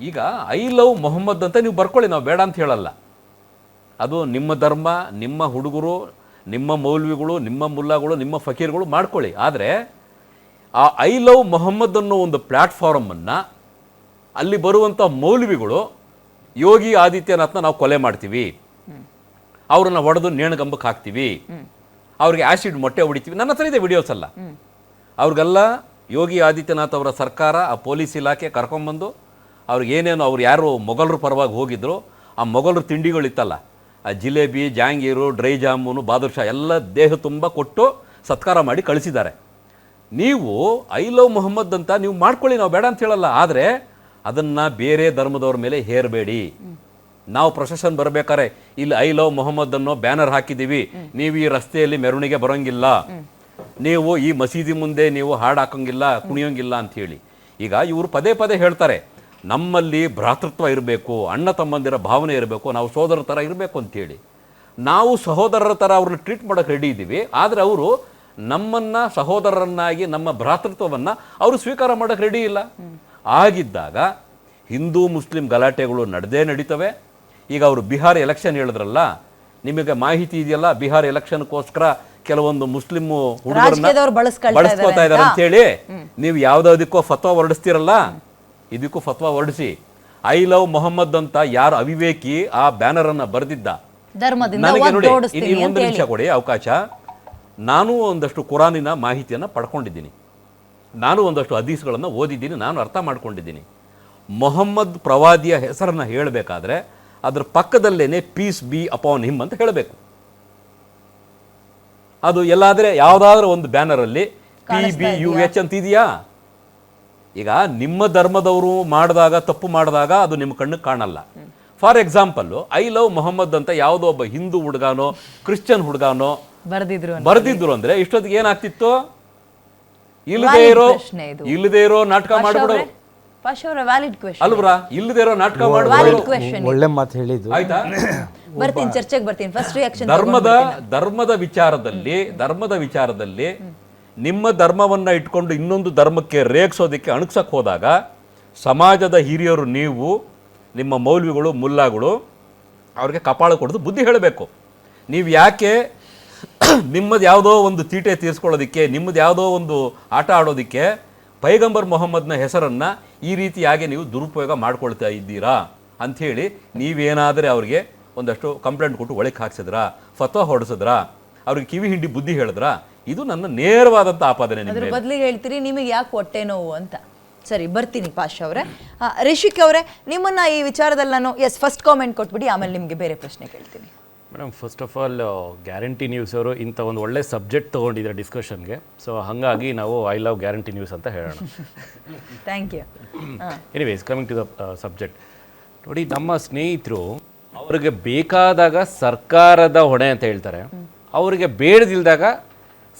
ಈಗ I love Mohammed ಅಂತ ನೀವು ಬರ್ಕೊಳ್ಳಿ, ನಾವು ಬೇಡ ಅಂತ ಹೇಳಲ್ಲ. ಅದು ನಿಮ್ಮ ಧರ್ಮ, ನಿಮ್ಮ ಹುಡುಗರು, ನಿಮ್ಮ ಮೌಲ್ವಿಗಳು, ನಿಮ್ಮ ಮುಲ್ಲಾಗಳು, ನಿಮ್ಮ ಫಕೀರ್ಗಳು ಮಾಡ್ಕೊಳ್ಳಿ. ಆದರೆ ಆ ಐ ಲವ್ ಮೊಹಮ್ಮದ್ ಅನ್ನೋ ಒಂದು ಪ್ಲ್ಯಾಟ್ಫಾರಮನ್ನು ಅಲ್ಲಿ ಬರುವಂಥ ಮೌಲ್ವಿಗಳು ಯೋಗಿ ಆದಿತ್ಯನಾಥ್ನ ನಾವು ಕೊಲೆ ಮಾಡ್ತೀವಿ. ಅವ್ರನ್ನ ಹೊಡೆದು ನೇಣಗಂಬಕ್ಕೆ ಹಾಕ್ತೀವಿ. ಅವ್ರಿಗೆ ಆ್ಯಸಿಡ್ ಮೊಟ್ಟೆ ಹೊಡಿತೀವಿ. ನನ್ನ ಹತ್ರ ಇದೆ ವಿಡಿಯೋಸ್ ಅಲ್ಲ ಅವ್ರಿಗೆಲ್ಲ ಯೋಗಿ ಆದಿತ್ಯನಾಥ್ ಅವರ ಸರ್ಕಾರ, ಆ ಪೊಲೀಸ್ ಇಲಾಖೆ ಕರ್ಕೊಂಬಂದು ಅವ್ರಿಗೆ ಏನೇನು ಅವ್ರು ಯಾರು ಮೊಘಲರು ಪರವಾಗಿ ಹೋಗಿದ್ರು, ಆ ಮೊಘಲರ ತಿಂಡಿಗಳಿತ್ತಲ್ಲ, ಆ ಜಿಲೇಬಿ, ಜಾಂಗೀರು, ಡ್ರೈ ಜಾಮೂನು ಬಾದುರ್ಷಾ ಎಲ್ಲ ದೇಹ ತುಂಬ ಕೊಟ್ಟು ಸತ್ಕಾರ ಮಾಡಿ ಕಳಿಸಿದ್ದಾರೆ. ನೀವು ಐ ಲವ್ ಮೊಹಮ್ಮದ್ ಅಂತ ನೀವು ಮಾಡ್ಕೊಳ್ಳಿ, ನಾವು ಬೇಡ ಅಂತ ಹೇಳಲ್ಲ, ಆದರೆ ಅದನ್ನು ಬೇರೆ ಧರ್ಮದವ್ರ ಮೇಲೆ ಹೇರಬೇಡಿ. ನಾವು ಪ್ರೊಸೆಷನ್ ಬರಬೇಕಾರೆ, ಇಲ್ಲಿ ಐ ಲವ್ ಮೊಹಮ್ಮದ್ ಅನ್ನೋ ಬ್ಯಾನರ್ ಹಾಕಿದ್ದೀವಿ, ನೀವು ಈ ರಸ್ತೆಯಲ್ಲಿ ಮೆರವಣಿಗೆ ಬರೋಂಗಿಲ್ಲ. ನೀವು ಈ ಮಸೀದಿ ಮುಂದೆ ನೀವು ಹಾಡು ಹಾಕೋಂಗಿಲ್ಲ, ಕುಣಿಯೋಂಗಿಲ್ಲ ಅಂತ ಹೇಳಿ. ಈಗ ಇವರು ಪದೇ ಪದೇ ಹೇಳ್ತಾರೆ ನಮ್ಮಲ್ಲಿ ಭ್ರಾತೃತ್ವ ಇರಬೇಕು ಅಣ್ಣ ತಮ್ಮಂದಿರ ಭಾವನೆ ಇರಬೇಕು ನಾವು ಸೋದರ ಥರ ಇರಬೇಕು ಅಂತೇಳಿ. ನಾವು ಸಹೋದರರ ಥರ ಅವ್ರನ್ನ ಟ್ರೀಟ್ ಮಾಡೋಕೆ ರೆಡಿ ಇದ್ದೀವಿ ಆದರೆ ಅವರು ನಮ್ಮನ್ನ ಸಹೋದರರನ್ನಾಗಿ ನಮ್ಮ ಭ್ರಾತೃತ್ವವನ್ನು ಅವರು ಸ್ವೀಕಾರ ಮಾಡೋಕೆ ರೆಡಿ ಇಲ್ಲ. ಆಗಿದ್ದಾಗ ಹಿಂದೂ ಮುಸ್ಲಿಂ ಗಲಾಟೆಗಳು ನಡೆದೇ ನಡೀತವೆ. ಈಗ ಅವರು ಬಿಹಾರ್ ಎಲೆಕ್ಷನ್ ಹೇಳಿದ್ರಲ್ಲ ನಿಮಗೆ ಮಾಹಿತಿ ಇದೆಯಲ್ಲ ಬಿಹಾರ್ ಎಲೆಕ್ಷನ್ಗೋಸ್ಕರ ಕೆಲವೊಂದು ಮುಸ್ಲಿಂ ಹುಡುಗರನ್ನ ಬಳಸ್ಕೊತಾ ಇದಾರೆ ಅಂತ. ಹೇಳಿ ನೀವು ಯಾವ್ದಾವ್ದಕ್ಕೋ ಫತ್ವ ಹೊರಡಿಸ್ತೀರಲ್ಲ ಇದಕ್ಕೂ ಫತ್ವಾ ಹೊರಡಿಸಿ ಐ ಲವ್ ಮೊಹಮ್ಮದ್ ಅಂತ ಯಾರ ಅವಿವೇಕಿ ಆ ಬ್ಯಾನರ್ ಅನ್ನ ಬರೆದಿದ್ದ ನನಗೆ ನೋಡಿ ಒಂದು ನಿಮಿಷ ಕೊಡಿ ಅವಕಾಶ. ನಾನು ಒಂದಷ್ಟು ಕುರಾನಿನ ಮಾಹಿತಿಯನ್ನು ಪಡ್ಕೊಂಡಿದ್ದೀನಿ. ನಾನು ಒಂದಷ್ಟು ಹದೀಸ್ಗಳನ್ನು ಓದಿದ್ದೀನಿ ನಾನು ಅರ್ಥ ಮಾಡ್ಕೊಂಡಿದ್ದೀನಿ. ಮೊಹಮ್ಮದ್ ಪ್ರವಾದಿಯ ಹೆಸರನ್ನ ಹೇಳಬೇಕಾದ್ರೆ ಅದ್ರ ಪಕ್ಕದಲ್ಲೇನೆ ಪೀಸ್ ಬಿ ಅಪಾನ್ ಹಿಮ್ ಅಂತ ಹೇಳಬೇಕು. ಅದು ಎಲ್ಲಾದ್ರೆ ಯಾವುದಾದ್ರೂ ಒಂದು ಬ್ಯಾನರಲ್ಲಿ ಪಿ ಬಿ ಯು ಎಚ್ ಅಂತ ಇದೆಯಾ ಈಗ ನಿಮ್ಮ ಧರ್ಮದವರು ಮಾಡಿದಾಗ ತಪ್ಪು ಮಾಡಿದಾಗ ಅದು ನಿಮ್ಮ ಕಣ್ಣಿಗೆ ಕಾಣಲ್ಲ. For example I love Mohammed ಅಂತ ಯಾವುದೋ ಒಬ್ಬ ಹಿಂದೂ ಹುಡುಗಾನೋ ಕ್ರಿಶ್ಚಿಯನ್ ಹುಡುಗಾನೋ ಬರೆದಿದ್ರು ಬರೆದಿದ್ರು ಅಂದ್ರೆ ಇಷ್ಟೊತ್ತಿಗೆ ಏನಾಗ್ತಿತ್ತು? ಇಲ್ಲದೆ ಇರೋ ಇಲ್ಲದೆ ಇರೋ ನಾಟಕ ಮಾಡ್ಬಿಡೋರು. ಅಲ್ವ್ರಾ? ಇಲ್ಲದೆ ಇರೋ ನಾಟಕ ಮಾಡ್ಬಿಡೋರು. ಒಳ್ಳೆ ಮಾತು ಹೇಳಿದ್ದು. ಆಯ್ತಾ? ಬರ್ತೀನಿ ಚರ್ಚೆಗೆ ಬರ್ತೀನಿ. ಫಸ್ಟ್ ರಿಯಾಕ್ಷನ್ ಧರ್ಮದ ಧರ್ಮದ ವಿಚಾರದಲ್ಲಿ ಧರ್ಮದ ವಿಚಾರದಲ್ಲಿ ನಿಮ್ಮ ಧರ್ಮವನ್ನು ಇಟ್ಕೊಂಡು ಇನ್ನೊಂದು ಧರ್ಮಕ್ಕೆ ರೇಗಿಸೋದಕ್ಕೆ ಅಣಗ್ಸಕ್ಕೆ ಹೋದಾಗ ಸಮಾಜದ ಹಿರಿಯರು ನೀವು, ನಿಮ್ಮ ಮೌಲ್ವಿಗಳು ಮುಲ್ಲಾಗಳು, ಅವ್ರಿಗೆ ಕಪಾಳ ಕೊಡೋದು ಬುದ್ಧಿ ಹೇಳಬೇಕು. ನೀವು ಯಾಕೆ ನಿಮ್ಮದು ಯಾವುದೋ ಒಂದು ತೀಟೆ ತೀರಿಸ್ಕೊಳ್ಳೋದಕ್ಕೆ, ನಿಮ್ಮದು ಯಾವುದೋ ಒಂದು ಆಟ ಆಡೋದಕ್ಕೆ ಪೈಗಂಬರ್ ಮೊಹಮ್ಮದ್ನ ಹೆಸರನ್ನು ಈ ರೀತಿಯಾಗಿ ನೀವು ದುರುಪಯೋಗ ಮಾಡ್ಕೊಳ್ತಾ ಇದ್ದೀರಾ ಅಂಥೇಳಿ ನೀವೇನಾದರೆ ಅವ್ರಿಗೆ ಒಂದಷ್ಟು ಕಂಪ್ಲೇಂಟ್ ಕೊಟ್ಟು ಒಳಗೆ ಹಾಕ್ಸಿದ್ರಾ, ಫತ್ವಾ ಹೊಡೆಸಿದ್ರಾ ಅವ್ರಿಗೆ ಕಿವಿ ಹಿಂಡಿ ಬುದ್ಧಿ ಹೇಳಿದ್ರಾ ಇದು ನನ್ನ ನೇರವಾದಂಥ ಆಪಾದನೆ ಅದ್ರ. ಬದಲಿಗೆ ಹೇಳ್ತೀರಿ ನಿಮಗೆ ಯಾಕೆ ಹೊಟ್ಟೆ ನೋವು ಅಂತ? ಸರಿ ಬರ್ತೀನಿ ಪಾಶ್ ಅವರೇ. ರಿಷಿಕ್ ಅವರೇ ನಿಮ್ಮನ್ನ ಈ ವಿಚಾರದಲ್ಲಿ ನಾನು ಎಸ್ ಫಸ್ಟ್ ಕಾಮೆಂಟ್ ಕೊಟ್ಬಿಡಿ ಆಮೇಲೆ ನಿಮಗೆ ಬೇರೆ ಪ್ರಶ್ನೆ ಕೇಳ್ತೀನಿ. Madam first of all guarantee news ಅವರು ಇಂಥ ಒಂದು ಒಳ್ಳೆ ಸಬ್ಜೆಕ್ಟ್ ತೊಗೊಂಡಿದ್ದಾರೆ ಡಿಸ್ಕಷನ್ಗೆ ಸೊ ಹಾಗಾಗಿ ನಾವು ಐ ಲವ್ ಗ್ಯಾರಂಟಿ ನ್ಯೂಸ್ ಅಂತ ಹೇಳೋಣ. Thank you anyways coming to the subject ನೋಡಿ ನಮ್ಮ ಸ್ನೇಹಿತರು ಅವ್ರಿಗೆ ಬೇಕಾದಾಗ ಸರ್ಕಾರದ ಹೊಣೆ ಅಂತ ಹೇಳ್ತಾರೆ. ಅವರಿಗೆ ಬೇಡದಿಲ್ದಾಗ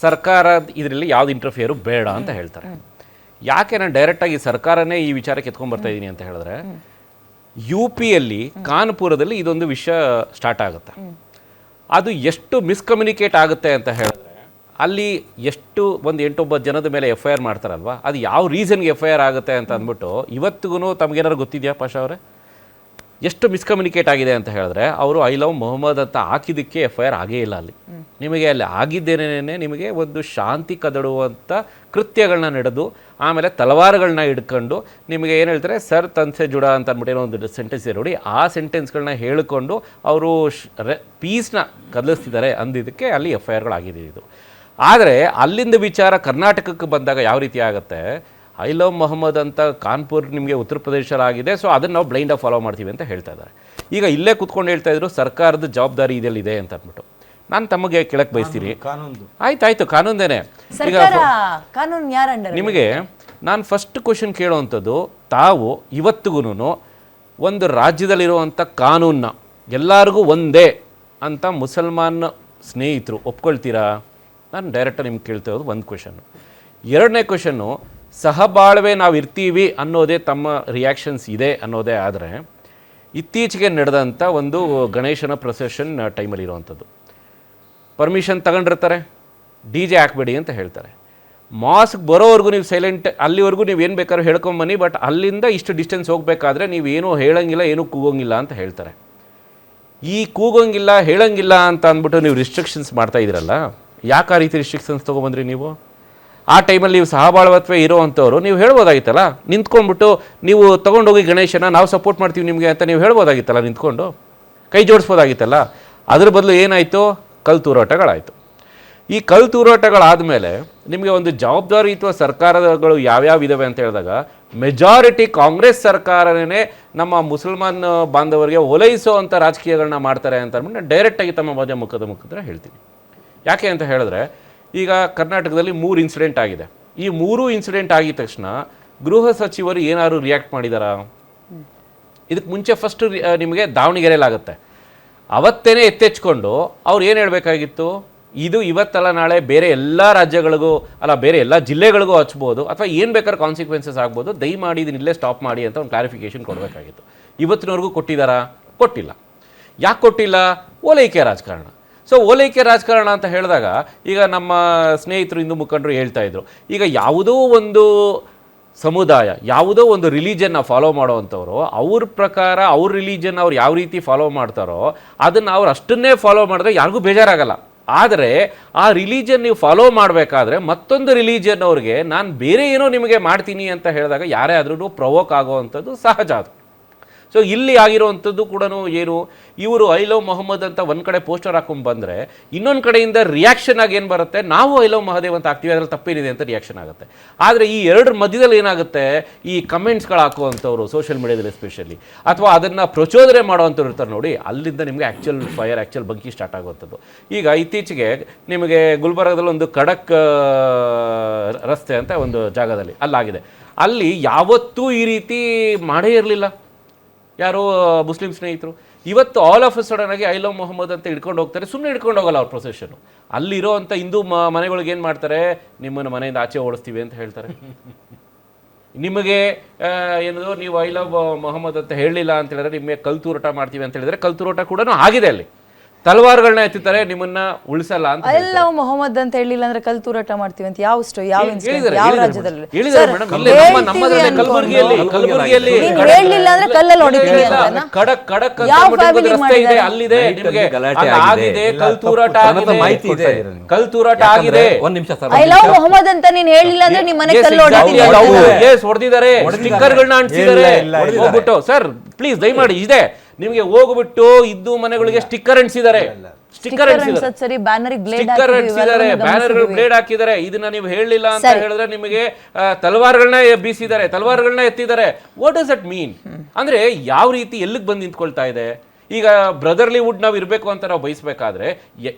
ಸರ್ಕಾರ ಇದರಲ್ಲಿ ಯಾವ್ದು ಇಂಟರ್ಫಿಯರು ಬೇಡ ಅಂತ ಹೇಳ್ತಾರೆ. ಯಾಕೆ ನಾನು ಡೈರೆಕ್ಟಾಗಿ ಸರ್ಕಾರನೇ ಈ ವಿಚಾರಕ್ಕೆ ಎತ್ಕೊಂಡ್ಬರ್ತಾ ಇದ್ದೀನಿ ಅಂತ ಹೇಳಿದ್ರೆ ಯು ಪಿಯಲ್ಲಿ ಕಾನ್ಪುರದಲ್ಲಿ ಇದೊಂದು ವಿಷಯ ಸ್ಟಾರ್ಟ್ ಆಗುತ್ತೆ. ಅದು ಎಷ್ಟು ಮಿಸ್ಕಮ್ಯುನಿಕೇಟ್ ಆಗುತ್ತೆ ಅಂತ ಹೇಳಿದ್ರೆ, ಅಲ್ಲಿ ಎಷ್ಟು ಒಂದು ಎಂಟೊಂಬತ್ತು ಜನದ ಮೇಲೆ ಎಫ್ ಐ ಆರ್ ಮಾಡ್ತಾರಲ್ವ, ಅದು ಯಾವ ರೀಸನ್ಗೆ ಎಫ್ ಐ ಆರ್ ಆಗುತ್ತೆ ಅಂತ ಅಂದ್ಬಿಟ್ಟು ಇವತ್ತಿಗೂ ತಮಗೇನಾದ್ರು ಗೊತ್ತಿದೆಯಾ ಪಾಷಾ ಅವರೇ? ಎಷ್ಟು ಮಿಸ್ಕಮ್ಯುನಿಕೇಟ್ ಆಗಿದೆ ಅಂತ ಹೇಳಿದ್ರೆ ಅವರು ಐ ಲವ್ ಮೊಹಮ್ಮದ್ ಅಂತ ಹಾಕಿದ್ದಕ್ಕೆ ಎಫ್ ಐ ಆರ್ ಆಗೇ ಇಲ್ಲ ಅಲ್ಲಿ. ನಿಮಗೆ ಅಲ್ಲಿ ಆಗಿದ್ದೇನೆ ನಿಮಗೆ ಒಂದು ಶಾಂತಿ ಕದಡುವಂಥ ಕೃತ್ಯಗಳನ್ನ ನಡೆದು ಆಮೇಲೆ ತಲವಾರುಗಳನ್ನ ಹಿಡ್ಕೊಂಡು ನಿಮಗೆ ಏನು ಹೇಳ್ತಾರೆ ಸರ್ ತನ್ಸೆ ಜುಡ ಅಂತ ಅಂದ್ಬಿಟ್ಟು ಏನೋ ಒಂದು ಸೆಂಟೆನ್ಸ್ ನೋಡಿ ಆ ಸೆಂಟೆನ್ಸ್ಗಳನ್ನ ಹೇಳಿಕೊಂಡು ಅವರು ಪೀಸ್ನ ಕದಲಿಸ್ತಿದ್ದಾರೆ ಅಂದಿದ್ದಕ್ಕೆ ಅಲ್ಲಿ ಎಫ್ ಐ ಆರ್ಗಳಾಗಿದೆ ಇದು. ಆದರೆ ಅಲ್ಲಿಂದ ವಿಚಾರ ಕರ್ನಾಟಕಕ್ಕೆ ಬಂದಾಗ ಯಾವ ರೀತಿ ಆಗುತ್ತೆ ಐ ಲವ್ ಮೊಹಮ್ಮದ್ ಅಂತ ಕಾನ್ಪುರ್ ನಿಮಗೆ ಉತ್ತರ ಪ್ರದೇಶದಲ್ಲಾಗಿದೆ ಸೊ ಅದನ್ನು ನಾವು ಬ್ಲೈಂಡಾಗಿ ಫಾಲೋ ಮಾಡ್ತೀವಿ ಅಂತ ಹೇಳ್ತಾ ಇದ್ದಾರೆ. ಈಗ ಇಲ್ಲೇ ಕುತ್ಕೊಂಡು ಹೇಳ್ತಾ ಇದ್ರು ಸರ್ಕಾರದ ಜವಾಬ್ದಾರಿ ಇದೆಲ್ಲಿದೆ ಅಂತ ಅಂದ್ಬಿಟ್ಟು. ನಾನು ತಮಗೆ ಕೇಳಕ್ಕೆ ಬಯಸ್ತೀನಿ. ಕಾನೂನು ಆಯ್ತು ಆಯ್ತು ಕಾನೂನ್ದೇನೆ. ಈಗ ಸರ್ಕಾರ ಕಾನೂನು ಯಾರ ಅಂಡರ್ ನಿಮಗೆ ನಾನು ಫಸ್ಟ್ ಕ್ವಶನ್ ಕೇಳುವಂಥದ್ದು ತಾವು ಇವತ್ತಿಗೂ ಒಂದು ರಾಜ್ಯದಲ್ಲಿರುವಂಥ ಕಾನೂನನ್ನ ಎಲ್ಲರಿಗೂ ಒಂದೇ ಅಂತ ಮುಸಲ್ಮಾನ್ ಸ್ನೇಹಿತರು ಒಪ್ಕೊಳ್ತೀರಾ? ನಾನು ಡೈರೆಕ್ಟಾಗಿ ನಿಮ್ಗೆ ಕೇಳ್ತಾ ಇರೋದು ಒಂದು ಕ್ವಶನ್ನು ಎರಡನೇ ಕ್ವಶನ್ನು ಸಹಬಾಳ್ವೆ ನಾವು ಇರ್ತೀವಿ ಅನ್ನೋದೇ ತಮ್ಮ ರಿಯಾಕ್ಷನ್ಸ್ ಇದೆ ಅನ್ನೋದೇ ಆದರೆ ಇತ್ತೀಚೆಗೆ ನಡೆದಂಥ ಒಂದು ಗಣೇಶನ ಪ್ರೊಸೆಷನ್ ಟೈಮಲ್ಲಿ ಇರುವಂಥದ್ದು. ಪರ್ಮಿಷನ್ ತಗೊಂಡಿರ್ತಾರೆ. ಡಿ ಜೆ ಹಾಕ್ಬೇಡಿ ಅಂತ ಹೇಳ್ತಾರೆ. ಮಾಸ್ಕ್ ಬರೋವರೆಗೂ ನೀವು ಸೈಲೆಂಟ್ ಅಲ್ಲಿವರೆಗೂ ನೀವು ಏನು ಬೇಕಾದ್ರೂ ಹೇಳ್ಕೊಂಬನ್ನಿ ಬಟ್ ಅಲ್ಲಿಂದ ಇಷ್ಟು ಡಿಸ್ಟೆನ್ಸ್ ಹೋಗಬೇಕಾದ್ರೆ ನೀವೇನೂ ಹೇಳಂಗಿಲ್ಲ, ಏನೂ ಕೂಗೋಂಗಿಲ್ಲ ಅಂತ ಹೇಳ್ತಾರೆ. ಈ ಕೂಗೋಂಗಿಲ್ಲ, ಹೇಳೋಂಗಿಲ್ಲ ಅಂತ ಅಂದ್ಬಿಟ್ಟು ನೀವು ರಿಸ್ಟ್ರಿಕ್ಷನ್ಸ್ ಮಾಡ್ತಾ ಇದ್ದೀರಲ್ಲ ಯಾಕೆ ಆ ರೀತಿ ರಿಸ್ಟ್ರಿಕ್ಷನ್ಸ್ ತೊಗೊಂಬಂದ್ರಿ ನೀವು? ಆ ಟೈಮಲ್ಲಿ ನೀವು ಸಹಬಾಳ್ವತ್ವ ಇರೋ ಅಂಥವ್ರು ನೀವು ಹೇಳ್ಬೋದಾಗಿತ್ತಲ್ಲ? ನಿಂತ್ಕೊಂಡ್ಬಿಟ್ಟು ನೀವು ತೊಗೊಂಡೋಗಿ ಗಣೇಶನ ನಾವು ಸಪೋರ್ಟ್ ಮಾಡ್ತೀವಿ ನಿಮಗೆ ಅಂತ ನೀವು ಹೇಳ್ಬೋದಾಗಿತ್ತಲ್ಲ ನಿಂತ್ಕೊಂಡು? ಕೈ ಜೋಡಿಸ್ಬೋದಾಗಿತ್ತಲ್ಲ? ಅದ್ರ ಬದಲು ಏನಾಯಿತು? ಕಲ್ ತೂರಾಟಗಳಾಯಿತು. ಈ ಕಲ್ ತೂರಾಟಗಳಾದಮೇಲೆ ನಿಮಗೆ ಒಂದು ಜವಾಬ್ದಾರಿಯುತ ಸರ್ಕಾರಗಳು ಯಾವ್ಯಾವ ಇದಾವೆ ಅಂತ ಹೇಳಿದಾಗ ಮೆಜಾರಿಟಿ ಕಾಂಗ್ರೆಸ್ ಸರ್ಕಾರನೇ ನಮ್ಮ ಮುಸಲ್ಮಾನ್ ಬಾಂಧವರಿಗೆ ಒಲೈಸೋ ಅಂಥ ರಾಜಕೀಯಗಳನ್ನ ಮಾಡ್ತಾರೆ ಅಂತ ಅಂದ್ಬಿಟ್ಟು ಡೈರೆಕ್ಟಾಗಿ ತಮ್ಮ ಮಧ್ಯ ಮುಖದ ಮುಖದ್ರೆ ಹೇಳ್ತೀನಿ. ಯಾಕೆ ಅಂತ ಹೇಳಿದ್ರೆ ಈಗ ಕರ್ನಾಟಕದಲ್ಲಿ ಮೂರು ಇನ್ಸಿಡೆಂಟ್ ಆಗಿದೆ. ಈ ಮೂರು ಇನ್ಸಿಡೆಂಟ್ ಆಗಿದ ತಕ್ಷಣ ಗೃಹ ಸಚಿವರು ಏನಾದ್ರು ರಿಯಾಕ್ಟ್ ಮಾಡಿದಾರಾ? ಇದಕ್ಕೆ ಮುಂಚೆ ಫಸ್ಟ್ ನಿಮಗೆ ದಾವಣಗೆರೆಯಲ್ಲಾಗುತ್ತೆ. ಅವತ್ತೇನೆ ಎತ್ತೆಚ್ಕೊಂಡು ಅವ್ರು ಏನು ಹೇಳಬೇಕಾಗಿತ್ತು? ಇದು ಇವತ್ತಲ್ಲ, ನಾಳೆ ಬೇರೆ ಎಲ್ಲ ರಾಜ್ಯಗಳಿಗೂ, ಅಲ್ಲ, ಬೇರೆ ಎಲ್ಲ ಜಿಲ್ಲೆಗಳಿಗೂ ಹಚ್ಬೋದು, ಅಥವಾ ಏನು ಬೇಕಾದ್ರೂ ಕಾನ್ಸಿಕ್ವೆನ್ಸಸ್ ಆಗ್ಬೋದು, ದಯಮಾಡಿ ಇದನ್ನ ಇಲ್ಲೇ ಸ್ಟಾಪ್ ಮಾಡಿ ಅಂತ ಒಂದು ಕ್ಲಾರಿಫಿಕೇಶನ್ ಕೊಡಬೇಕಾಗಿತ್ತು. ಇವತ್ತಿನವರೆಗೂ ಕೊಟ್ಟಿದ್ದಾರಾ ಕೊಟ್ಟಿಲ್ಲ. ಯಾಕೆ ಕೊಟ್ಟಿಲ್ಲ? ಓಲೈಕೆ ರಾಜಕಾರಣ. ಸೊ ಓಲೈಕೆ ರಾಜಕಾರಣ ಅಂತ ಹೇಳಿದಾಗ ಈಗ ನಮ್ಮ ಸ್ನೇಹಿತರು ಹಿಂದೂ ಮುಖಂಡರು ಹೇಳ್ತಾ ಇದ್ರು. ಈಗ ಯಾವುದೋ ಒಂದು ಸಮುದಾಯ, ಯಾವುದೋ ಒಂದು ರಿಲಿಜನ್ನ ಫಾಲೋ ಮಾಡೋವಂಥವ್ರು, ಅವ್ರ ಪ್ರಕಾರ ಅವ್ರ ರಿಲಿಜನ್ ಅವ್ರು ಯಾವ ರೀತಿ ಫಾಲೋ ಮಾಡ್ತಾರೋ ಅದನ್ನು ಅವ್ರು ಅಷ್ಟನ್ನೇ ಫಾಲೋ ಮಾಡಿದ್ರೆ ಯಾರಿಗೂ ಬೇಜಾರಾಗಲ್ಲ. ಆದರೆ ಆ ರಿಲಿಜನ್ ನೀವು ಫಾಲೋ ಮಾಡಬೇಕಾದ್ರೆ ಮತ್ತೊಂದು ರಿಲಿಜನ್ ಅವ್ರಿಗೆ, ನಾನು ಬೇರೆ ಏನೋ ನಿಮಗೆ ಮಾಡ್ತೀನಿ ಅಂತ ಹೇಳಿದಾಗ ಯಾರೇ ಆದ್ರೂ ಪ್ರವೋಕ್ ಆಗೋವಂಥದ್ದು ಸಹಜ ಅದು. ಸೊ ಇಲ್ಲಿ ಆಗಿರುವಂಥದ್ದು ಕೂಡ ಏನು? ಇವರು ಐ ಲವ್ ಮೊಹಮ್ಮದ್ ಅಂತ ಒಂದು ಕಡೆ ಪೋಸ್ಟರ್ ಹಾಕೊಂಡು ಬಂದರೆ, ಇನ್ನೊಂದು ಕಡೆಯಿಂದ ರಿಯಾಕ್ಷನ್ ಆಗಿ ಏನು ಬರುತ್ತೆ? ನಾವು ಐ ಲವ್ ಮಹಾದೇವ್ ಅಂತ ಆಗ್ತೀವಿ ಅದರಲ್ಲಿ ತಪ್ಪೇನಿದೆ ಅಂತ ರಿಯಾಕ್ಷನ್ ಆಗುತ್ತೆ. ಆದರೆ ಈ ಎರಡರ ಮಧ್ಯದಲ್ಲಿ ಏನಾಗುತ್ತೆ? ಈ ಕಮೆಂಟ್ಸ್ಗಳು ಹಾಕುವಂಥವ್ರು ಸೋಷಿಯಲ್ ಮೀಡಿಯಾದಲ್ಲಿ ಎಸ್ಪೆಷಲಿ ಅಥವಾ ಅದನ್ನು ಪ್ರಚೋದನೆ ಮಾಡುವಂಥವ್ರು ಇರ್ತಾರೆ ನೋಡಿ, ಅಲ್ಲಿಂದ ನಿಮಗೆ ಆ್ಯಕ್ಚುಲ್ ಫೈರ್ ಆ್ಯಕ್ಚುಲ್ ಬಂಕಿ ಸ್ಟಾರ್ಟ್ ಆಗುವಂಥದ್ದು. ಈಗ ಇತ್ತೀಚೆಗೆ ನಿಮಗೆ ಗುಲ್ಬರ್ಗದಲ್ಲಿ ಒಂದು ಖಡಕ್ ರಸ್ತೆ ಅಂತ ಒಂದು ಜಾಗದಲ್ಲಿ, ಅಲ್ಲಾಗಿದೆ. ಅಲ್ಲಿ ಯಾವತ್ತೂ ಈ ರೀತಿ ಮಾಡೇ ಇರಲಿಲ್ಲ. ಯಾರೋ ಮುಸ್ಲಿಂ ಸ್ನೇಹಿತರು. ಇವತ್ತು ಆಲ್ ಆಫ್ ಸಡನ್ ಆಗಿ ಐ ಲವ್ ಮೊಹಮ್ಮದ್ ಅಂತ ಹಿಡ್ಕೊಂಡು ಹೋಗ್ತಾರೆ. ಸುಮ್ಮನೆ ಹಿಡ್ಕೊಂಡು ಹೋಗಲ್ಲ ಅವ್ರ ಪ್ರೊಸೆಷನು ಅಲ್ಲಿರೋ ಅಂಥ ಹಿಂದೂ ಮನೆಗಳಿಗೆ ಏನು ಮಾಡ್ತಾರೆ? ನಿಮ್ಮನ್ನು ಮನೆಯಿಂದ ಆಚೆ ಓಡಿಸ್ತೀವಿ ಅಂತ ಹೇಳ್ತಾರೆ. ನಿಮಗೆ ಏನದು, ನೀವು ಐ ಲವ್ ಮೊಹಮ್ಮದ್ ಅಂತ ಹೇಳಲಿಲ್ಲ ಅಂತ ಹೇಳಿದ್ರೆ ನಿಮಗೆ ಕಲ್ತೂರಟ ಮಾಡ್ತೀವಿ ಅಂತ ಹೇಳಿದ್ರೆ ಕಲ್ತೂರಟ ಕೂಡ ಆಗಿದೆ ಅಲ್ಲಿ. ತಲವಾರುಗಳನ್ನ ಎತ್ತಿತಾರೆ ನಿಮ್ಮನ್ನ ಉಳಿಸಲ್ಲ ಅಂತ ಎಲ್ಲ ಮೊಹಮ್ಮದ್ ಅಂತ ಹೇಳಿಲ್ಲ ಅಂದ್ರೆ ಕಲ್ ತೂರಾಟ ಮಾಡ್ತೀವಿ ಅಂತ ಯಾವ ಸ್ಟೋ ಯಾವ ಇನ್ಸಿಡೆಂಟ್ ಹೇಳಿದ್ದಾರೆ, ಯಾವ ಹೇಳಿದ್ದಾರೆ ರಾಜ್ಯದಲ್ಲಿ ಮೇಡಮ್. ಹೇಳಿದ್ದಾರೆ ಮೇಡಮ್, ಇಲ್ಲೇ ನಮ್ಮ- ನಮ್ಮದ್ರಲ್ಲೇ ಕಲಬುರಗಿಯಲ್ಲಿ ಕಲಬುರಗಿಯಲ್ಲಿ ನೀನ್ ಹೇಳ್ಲಿಲ್ಲ ಅಂದ್ರೆ ಕಲ್ಲಲ್ಲಿ ಹೊಡಿತೀವಿ ಇಲ್ಲ, ಅಂತನಾ? ಖಡಕ್ ಖಡಕ್ ಅಂತ ಯಾವ ಅಂದ್ಬಿಟ್ಟು family ಒಂದು ರಸ್ತೆ ಇದೆ ಮಾಡಿದ್ದಾರೆ? ಅಲ್ಲಿದೆ Night ನಿಮಗೆ ಅಲ್ಲಿ ಗಲಾಟೆ ಅಲ್ಲಿ ಆಗಿದೆ. ಆಗಿದೆ ಇಲ್ಲ, ಕಲ್ ತೂರಾಟ ತಪ್ಪು. ಆಗಿದೆ ಮಾಹಿತಿ ಇದೆ. ಕಲ್ ತೂರಾಟ ಯಾಕಂದ್ರೆ ಆಗಿದೆ ಒಂದ್ ನಿಮಿಷ ಸರ್ ಐ ಲವ್ ಮೊಹಮ್ಮದ್ ಅಂತ ನೀನ್ ಹೇಳಿಲ್ಲ ಅಂದ್ರೆ ನಿಮ್ ಮನೆ ಕಲ್ಲು ಹೊಡಿತೀನಿ. ಅಂತ. ಹೊಡೆದಿದ್ದಾರೆ ಸ್ಟಿಕ್ಕರ್ಗಳನ್ನ ಅಂಟಿಸಿದ್ದಾರೆ ಇಲ್ಲ, ಇಲ್ಲ, ಇಲ್ಲ. ಹೋಗ್ಬಿಟ್ಟು ಸರ್ ಪ್ಲೀಸ್ ದಯಮಾಡಿ ಇದೆ ನಿಮಗೆ ಹೋಗ್ಬಿಟ್ಟು ಇದ್ದು ಮನೆಗಳಿಗೆ ಸ್ಟಿಕ್ಕರ್ ಅಂಟಿಸಿದ್ದಾರೆ. ಸ್ಟಿಕ್ಕರ್ ಅಂಟಿಸಿದ್ದಾರೆ. ಅನ್ಸತ್ ಸರಿ ಬ್ಯಾನರ್ ಬ್ಲೇಡ್ ಸ್ಟಿಕ್ಕರ್ ಅಂಟಿಸಿದ್ದಾರೆ. ಬ್ಯಾನರ್ಗಳು ಬ್ಲೇಡ್ ಹಾಕಿದ್ದಾರೆ. ಇದನ್ನ ನೀವು ಹೇಳಲಿಲ್ಲ ಅಂತ ಹೇಳಿದ್ರೆ ನಿಮಗೆ ತಲವಾರ್ಗಳನ್ನ ತಲವಾರುಗಳನ್ನ ಬೀಸಿದ್ದಾರೆ ತಲವಾರುಗಳನ್ನ ಎತ್ತಿದ್ದಾರೆ. ವಾಟ್ ಡಸ್ ದಟ್ ಮೀನ್ ಅಂದ್ರೆ ಯಾವ ರೀತಿ ಎಲ್ಲಿಗೆ ಬಂದು ನಿಂತ್ಕೊಳ್ತಾ ಇದೆ? ಈಗ ಬ್ರದರ್ಲಿವುಡ್ ನಾವು ಇರಬೇಕು ಅಂತ ನಾವು ಬಯಸಬೇಕಾದ್ರೆ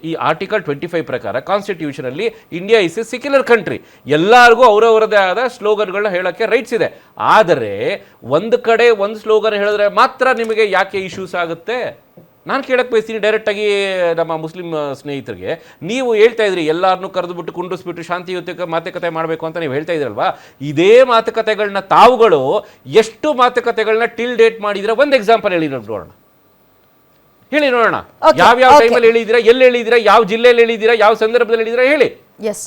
ಈ ಆರ್ಟಿಕಲ್ ಟ್ವೆಂಟಿ ಫೈವ್ ಪ್ರಕಾರ ಕಾನ್ಸ್ಟಿಟ್ಯೂಷನ್ ಅಲ್ಲಿ India is a secular country ಎಲ್ಲರಿಗೂ ಅವರವರದೇ ಆದ ಸ್ಲೋಗನ್ಗಳನ್ನ ಹೇಳೋಕ್ಕೆ ರೈಟ್ಸ್ ಇದೆ. ಆದರೆ ಒಂದು ಕಡೆ ಒಂದು ಸ್ಲೋಗನ್ ಹೇಳಿದ್ರೆ ಮಾತ್ರ ನಿಮಗೆ ಯಾಕೆ ಇಶ್ಯೂಸ್ ಆಗುತ್ತೆ? ನಾನು ಕೇಳಕ್ಕೆ ಬಯಸ್ತೀನಿ ಡೈರೆಕ್ಟಾಗಿ ನಮ್ಮ ಮುಸ್ಲಿಂ ಸ್ನೇಹಿತರಿಗೆ. ನೀವು ಹೇಳ್ತಾ ಇದ್ರಿ ಎಲ್ಲರನ್ನೂ ಕರೆದುಬಿಟ್ಟು ಕುಂಡಿಸ್ಬಿಟ್ಟು ಶಾಂತಿಯುತ ಮಾತುಕತೆ ಮಾಡಬೇಕು ಅಂತ ನೀವು ಹೇಳ್ತಾ ಇದ್ರಲ್ವಾ? ಇದೇ ಮಾತುಕತೆಗಳನ್ನ ತಾವುಗಳು ಎಷ್ಟು ಮಾತುಕತೆಗಳನ್ನ ಟಿಲ್ ಡೇಟ್ ಮಾಡಿದ್ರೆ ಒಂದು ಎಕ್ಸಾಂಪಲ್ ಹೇಳಿ ನೋಡೋಣ. ಹೇಳಿ ನೋಡೋಣ. ಯಾವ ಯಾವ. ಟೈಮಲ್ಲಿ ಹೇಳಿದೀರಾ ಎಲ್ಲಿ ಹೇಳಿದೀರಾ ಯಾವ ಜಿಲ್ಲೆಯಲ್ಲಿ ಹೇಳಿದೀರಾ ಯಾವ ಸಂದರ್ಭದಲ್ಲಿ ಹೇಳಿದೀರಾ ಹೇಳಿ. ಎಸ್